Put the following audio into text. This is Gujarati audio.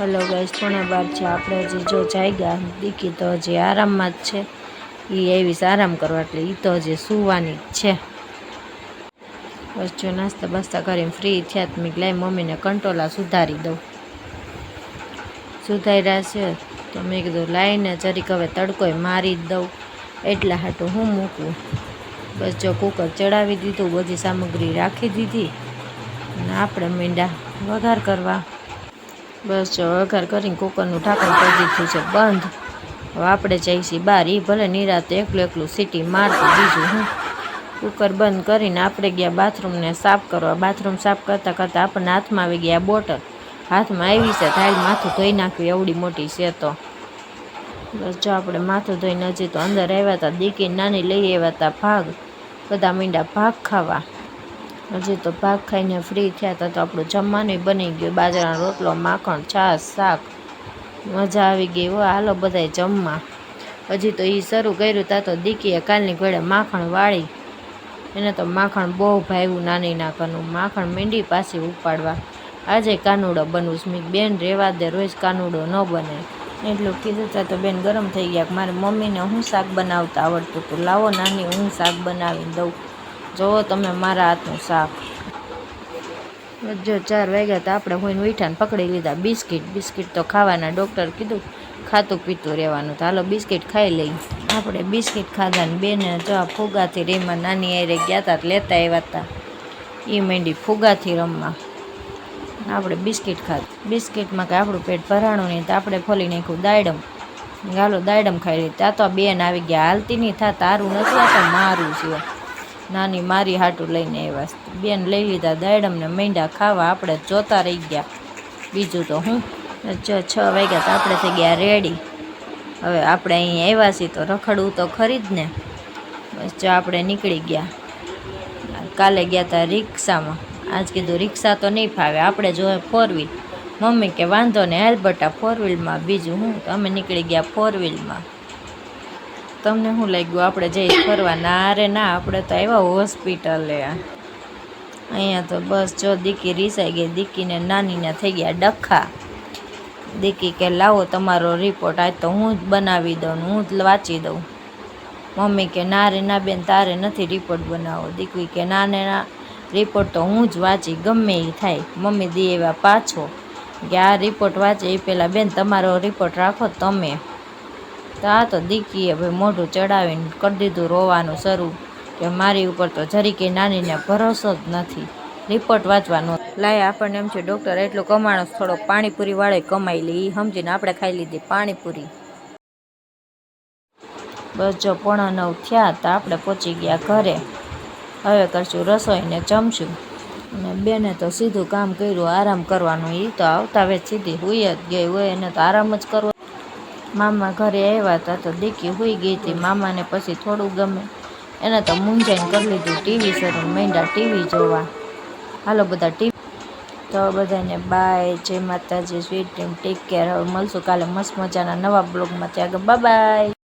હલો ગાઈસ પોણા બાર છે. આપણે હજી જો જાગ્યા, દીકી તો હજી આરામમાં જ છે. એ આવીશ આરામ કરવા, એટલે એ તો હજી સુવાની જ છે. બસ જો નાસ્તા બાસ્તા કરીને ફ્રી થયા તો મેં લાઈ મમ્મીને કંટોલા સુધારી દઉં. સુધાર્યા છે, તો મેં કીધું લાઈને જરીક હવે તડકોય મારી જ દઉં. એટલા હાટું હું મૂકું? બસ જો કુકર ચડાવી દીધું, બધી સામગ્રી રાખી દીધી. અને આપણે મીંડા વઘાર કરવા. બસ જો વઘાર કરીને કુકરનું ઢાંકણ કરી દીધું છે. બંધ. હવે આપણે જઈશી બહાર એ ભલે નિરાતે એકલું એકલું સીટી મારતું, બીજું હું. કુકર બંધ કરીને આપણે ગયા બાથરૂમને સાફ કરવા. બાથરૂમ સાફ કરતાં કરતાં આપણને હાથમાં આવી ગયા બોટલ. હાથમાં આવી છે. થાય માથું ધોઈ નાખ્યું. એવડી મોટી છે તો. બસ જો આપણે માથું ધોઈને હજી તો અંદર આવ્યા હતા દીકી નાની લઈ આવ્યા હતા ભાગ. બધા મીંડા ભાગ ખાવા. હજી તો ભાગ ખાઈને ફ્રી થયા હતા તો આપણું જમવાનું બની ગયું. બાજરાનો રોટલો, માખણ, છાશ, શાક. મજા આવી ગઈ હો. હાલો બધાય જમવા. હજી તો એ શરૂ કર્યું તા તો દીકીએ કાલની ઘોડે માખણ વાળી. એને તો માખણ બહુ ભાવ્યું નાની નાકનું. માખણ મીંડી પાસે ઉપાડવા. આજે કાનુડો બનવું મેં બેન રહેવા દે, રોજ કાનુડો ન બને. એટલું કીધું ત્યાં તો બેન ગરમ થઈ ગયા મારી મમ્મીને હું શાક બનાવતા આવડતું હતું. લાવો નાની, હું શાક બનાવી દઉં. જુઓ તમે મારા હાથનું શાક. જો ચાર વાગ્યા તો આપણે હોઈને વીઠાને પકડી લીધા. બિસ્કિટ બિસ્કિટ તો ખાવાના. ડૉક્ટર કીધું, ખાતું પીતું રહેવાનું. તો હાલો બિસ્કિટ ખાઈ લઈ. આપણે બિસ્કિટ ખાધા ને બેને જો આ ફુગાથી રેમાં નાની આરે ગયા હતા લેતા આવ્યા હતા એ મેંડી ફુગાથી રમવા. આપણે બિસ્કિટ ખાધું. બિસ્કિટમાં કે આપણું પેટ ભરાણું નહીં તો આપણે ફોલી નાખ્યું દાયડમ ગાલો દાયડમ ખાઈ લીધી ત્યાં તો બેન આવી ગયા. હાલતી નહીં થા તારું નથી આ તો મારું છે નાની મારી હાટું લઈને આવ્યા બેન લઈ લીધા દાયડમને મીંડા ખાવા આપણે જોતા રહી ગયા. બીજું તો હું? છ વાગ્યા તો આપણે થઈ ગયા રેડી હવે આપણે અહીં આવ્યા છીએ તો રખડવું તો ખરી જ ને. જો આપણે નીકળી ગયા. કાલે ગયા હતા રિક્ષામાં. આજ કીધું રિક્ષા તો નહીં ફાવે, આપણે જોઈએ ફોર વ્હીલ મમ્મી કે વાંધો ને હાલ બટા ફોર વ્હીલમાં બીજું હું? અમે નીકળી ગયા ફોર વ્હીલમાં તમને શું લાગ્યું? આપણે જઈ ફરવા. ના ના, આપણે તો આવ્યા હોસ્પિટલે. અહીંયા તો બસ જો દીકી રીસાઈ ગઈ. દીકીને નાનીને થઈ ગયા ડખા. દીકી કે, લાવો તમારો રિપોર્ટ આજ તો હું જ બનાવી દઉં હું જ વાંચી દઉં. મમ્મી કે, ના રે, ના બેન, તારે નથી રિપોર્ટ બનાવો દીકરી કે, ના, ને, ના રિપોર્ટ તો હું જ વાંચી. ગમે એ થાય. મમ્મી દી એવા પાછો. કે આ રિપોર્ટ વાંચે એ પહેલાં, બેન, તમારો રિપોર્ટ રાખો તમે. તો આ તો દીકીએ ભાઈ મોઢું ચડાવીને કરી દીધું રોવાનું શરૂ કે મારી ઉપર તો જરીકે નાનીને ભરોસો જ નથી. રિપોર્ટ વાંચવાનો. લાય આપણને એમ છે ડૉક્ટર એટલું કમાણો થોડોક પાણીપુરી વાળે કમાઈ લે એ સમજીને આપણે ખાઈ લીધી પાણીપુરી. બસ જો પોણા નવ થયા તો આપણે પહોંચી ગયા ઘરે. હવે કરશું રસોઈને જમશું. અને બેને તો સીધું કામ કર્યું આરામ કરવાનું એ તો આવતા વેચ સીધી હુઈ જ ગઈ હોય એને તો આરામ જ કરવો મામા ઘરે આવ્યા હતા તો દીકી હોઈ ગઈ હતી. મામાને પછી થોડું ગમે. એને તો મૂંઝાઈને કરી લીધું. ટીવી શરૂ માંડ્યા, ટીવી જોવા. હાલો બધા ટીવી. તો બધાને બાય. જય માતાજી. સ્વીટ ડ્રીમ ટેક કેર હવે મળશું કાલે. મસ્ત મજાના નવા બ્લોગમાં. ત્યાં આગળ. બાય